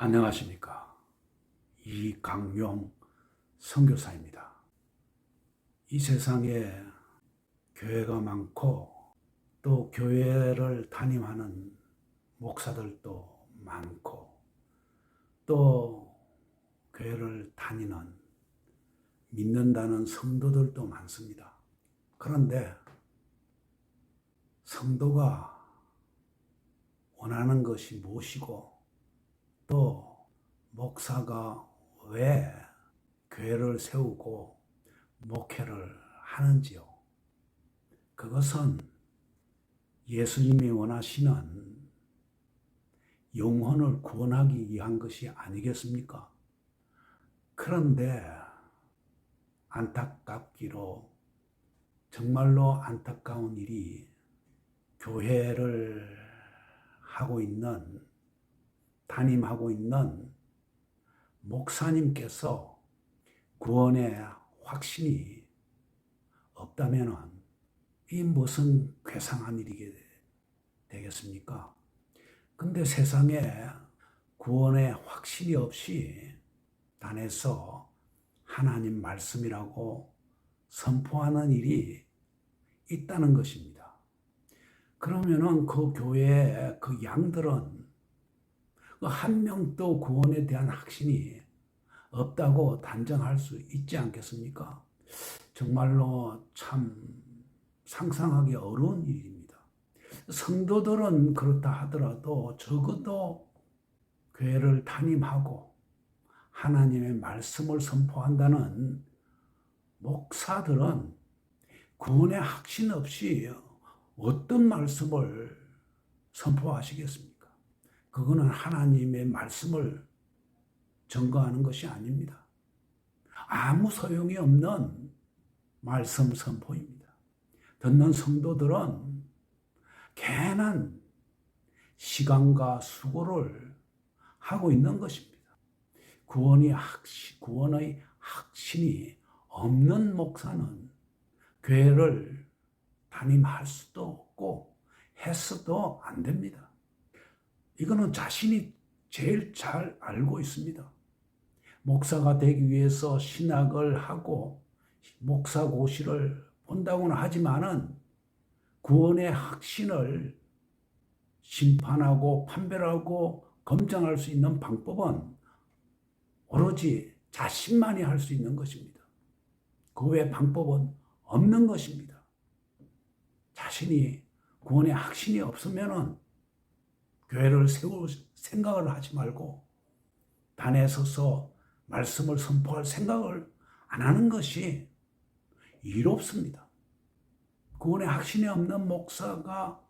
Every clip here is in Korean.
안녕하십니까. 이강용 선교사입니다. 이 세상에 교회가 많고 또 교회를 담임하는 목사들도 많고 또 교회를 다니는 믿는다는 성도들도 많습니다. 그런데 성도가 원하는 것이 무엇이고 또 목사가 왜 교회를 세우고 목회를 하는지요. 그것은 예수님이 원하시는 영혼을 구원하기 위한 것이 아니겠습니까? 그런데 안타깝기로 정말로 안타까운 일이 교회를 하고 있는 담임하고 있는 목사님께서 구원의 확신이 없다면 이 무슨 괴상한 일이 되겠습니까? 근데 세상에 구원의 확신이 없이 단에서 하나님 말씀이라고 선포하는 일이 있다는 것입니다. 그러면은 그 교회의 그 양들은 그 한 명도 구원에 대한 확신이 없다고 단정할 수 있지 않겠습니까? 정말로 참 상상하기 어려운 일입니다. 성도들은 그렇다 하더라도 적어도 교회를 담임하고 하나님의 말씀을 선포한다는 목사들은 구원의 확신 없이 어떤 말씀을 선포하시겠습니까? 그거는 하나님의 말씀을 증거하는 것이 아닙니다. 아무 소용이 없는 말씀 선포입니다. 듣는 성도들은 괜한 시간과 수고를 하고 있는 것입니다. 구원이 확신, 구원의 확신이 없는 목사는 교회를 담임할 수도 없고 해서도 안 됩니다. 이거는 자신이 제일 잘 알고 있습니다. 목사가 되기 위해서 신학을 하고 목사고시를 본다고는 하지만은 구원의 확신을 심판하고 판별하고 검증할 수 있는 방법은 오로지 자신만이 할 수 있는 것입니다. 그 외 방법은 없는 것입니다. 자신이 구원의 확신이 없으면은 교회를 세울 생각을 하지 말고 단에 서서 말씀을 선포할 생각을 안 하는 것이 이롭습니다. 구원의 확신이 없는 목사가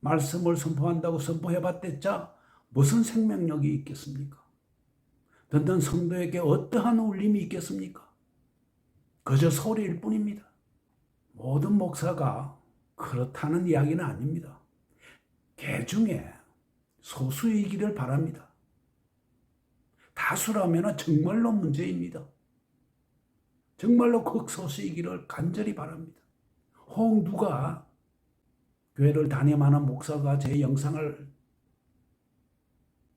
말씀을 선포한다고 선포해봤댔자 무슨 생명력이 있겠습니까? 듣는 성도에게 어떠한 울림이 있겠습니까? 그저 소리일 뿐입니다. 모든 목사가 그렇다는 이야기는 아닙니다. 개 중에 소수이기를 바랍니다. 다수라면 정말로 문제입니다. 정말로 극소수이기를 간절히 바랍니다. 혹 누가 교회를 담임하는 목사가 제 영상을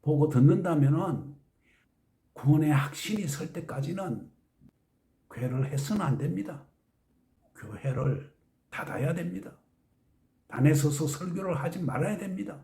보고 듣는다면 구원의 확신이 설 때까지는 교회를 해서는 안 됩니다. 교회를 닫아야 됩니다. 단에 서서 설교를 하지 말아야 됩니다.